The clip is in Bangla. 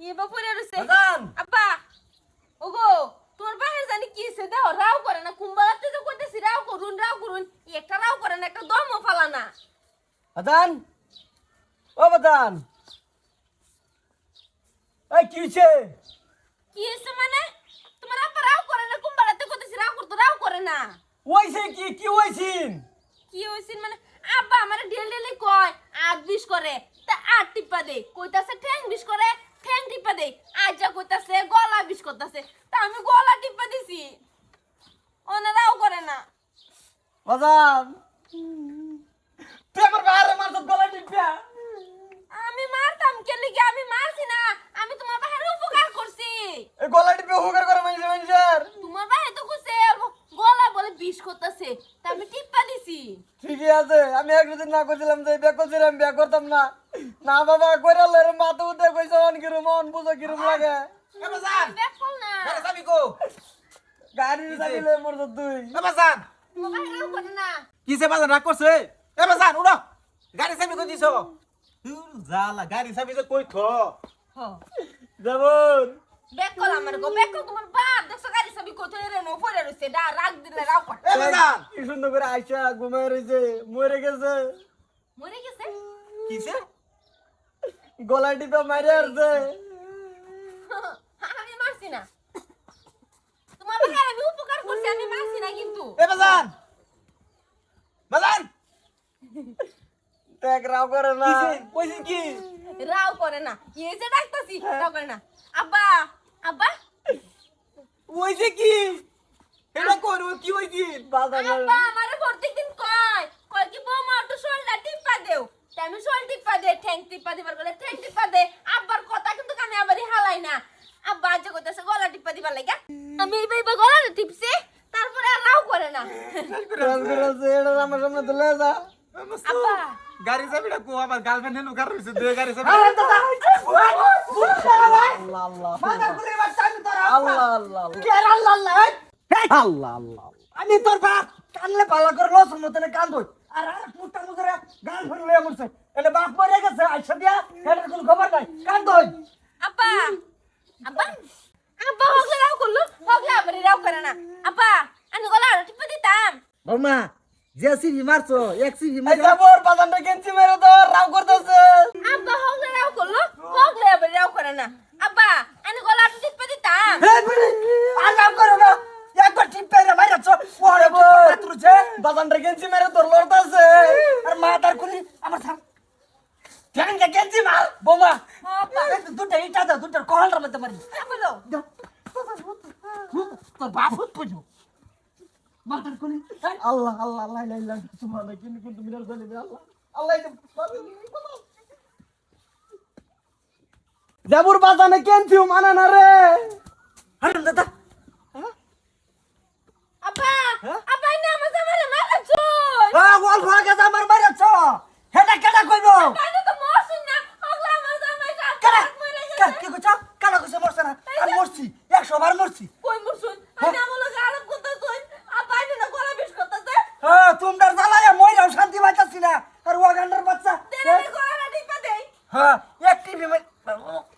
এবার পরে রইছে? আব্বা! ওগো তোর বাহির জানি কি হইছে? দেহ রাও করে না কুম্বালাতে তো কইতেছি রাও করুন রাও করুন একটা রাও করে না একটা দমও ফালা না। বাজান ও এই কি হইছে? কি হইছে মানে? তোমার আব্বা রাও করে না কুম্বালাতে কইতেছি রাও করতো রাও করে না। হইছে কি কি হইছিন কি হইছে মানে? আব্বা আমার ডেল ডেলি কয় আট বিশ করে। তা আট টিপা দে কইতাছে ঠ্যাং বিশ করে টিপা দে আজ যা কইতাছে গলা বিশ করতাছে। তা আমি গলা টিপা দিছি। ওনারাও করে না। বাজান আমার বাইরে মারত গলা টিপিয়া আমি মারতাম কে লিগে আমি মারছি না। আমি তোমার বাহিরে উপকার করছি। এই গলা টিপে হুকার করে মানুষ মানুষের। তোমার বাহিরে তো কইছে গলা বলে বিষ করতেছে। তা আমি টিপা দিছি। ঠিকই আছে আমি একদিন না করছিলাম যে বিয়ে করছিলাম বিয়ে করতাম না। না বাবা কইরা লরে মাথা উঠে কইছে অন কিরম অন বুঝো কিরম লাগে। এ বাজান! দেখল না। গাড়ি চাবি কো? গাড়ি চালিলে মোর তো তুই। এ বাজান! তোমার বাহিরেও করে না। কিসে বাজান রাগ করছে? এ বাজান উড়ো! গাড়ি চাবি কই দিছো? দূর জালা গাড়ি চাবি যে কই থ? যেমন বেকল আমার গো বেকল তোমার বাপ। দেখছ গাড়ি সবই কোথায় রে নো পড়ে রইছে। ডা রাগ দিলে রাও কর। এ বাজান! কি সুন্দর করে আইসা ঘুমায় রয়েছে মরে গেছে। মরে গেছে? কিসে গলা টিপে মারে আসছে। আমি মারছি না। তোমার বাহিরে আমি উপকার করছি আমি মারছি না কিন্তু। এ বাজান! বাজান! দেখ রাও করে না। কিসে? কইছিস কি? রাও করে না। এই যে ডাকতাছি? রাও করে না। আব্বা আব্বা। ওইছে কি? এটা কোন কি হইছি বাজার আব্বা আমারে প্রত্যেকদিন কয় কয় কি বৌমা একটু শোলটা টিপা দেও তা আমি শোল টিপা দে ঠ্যাং টিপা দিবার গলে ঠ্যাং টিপা দে। আব্বার কথা কিন্তু আমি আবারই হালাই না। আব্বা আজ কইতাছে, গলা টিপা দিবার লাগা আমি এইবার এইবার গলা টিপছি, তারপরে আর রাও করে না। এটা আমার সামনে তুলে যা আব্বা। গাড়ি চাবিটা কো আবার গার্লফ্রেন্ড হেনু কার রইছে দুই গাড়ি চাবি আল্লাহ আল্লাহ আল্লাহ আল্লাহ আল্লাহ আল্লাহ আমি তোর বাপ কানলে পালা করে লসুন মতনে কান দই আর আর মুটা মুজরে ফেলে লয়ে মরছে। এটা বাপ মরে গেছে আইসা দিয়া এটার কোনো খবর নাই। কান দই আব্বা আব্বা আব্বা হগলে রাও করল হগলে আবারই রাও করে না। আব্বা আমি গলা টিপা দিতাম। বৌমা যে সিবি মারছো এক সিবি এই যাবর বাজানটা কেঞ্চি মেরে তো রাও করতেছে। আব্বা হগলে রাও করল হগলে আবারই রাও করে না। আব্বা আমি গলা টিপা দিতাম। আজাম করো না। একবার টিপ পেরে মাইরাছো ওরে টিপ তুলছে বাজানটা কেঞ্চি মেরে তোর লড়তাছে আর মা তার কুলি আমার সাম ধ্যান কে কেঞ্চি মার বৌমা। দুটা ইটা দাও দুটার কহলটার মধ্যে মারি। বলো। তোর বাপ হুত পুজো মাতার কুলি আল্লাহ আল্লাহ আল্লাহ লা সুবহানাল্লাহ কিন্তু কিন্তু মিনার জালিম আল্লাহ। আল্লাহ যাবুর বাজানে কেঞ্চিও মানে না রে? আরে দাদা हा एकटी बी म्हणजे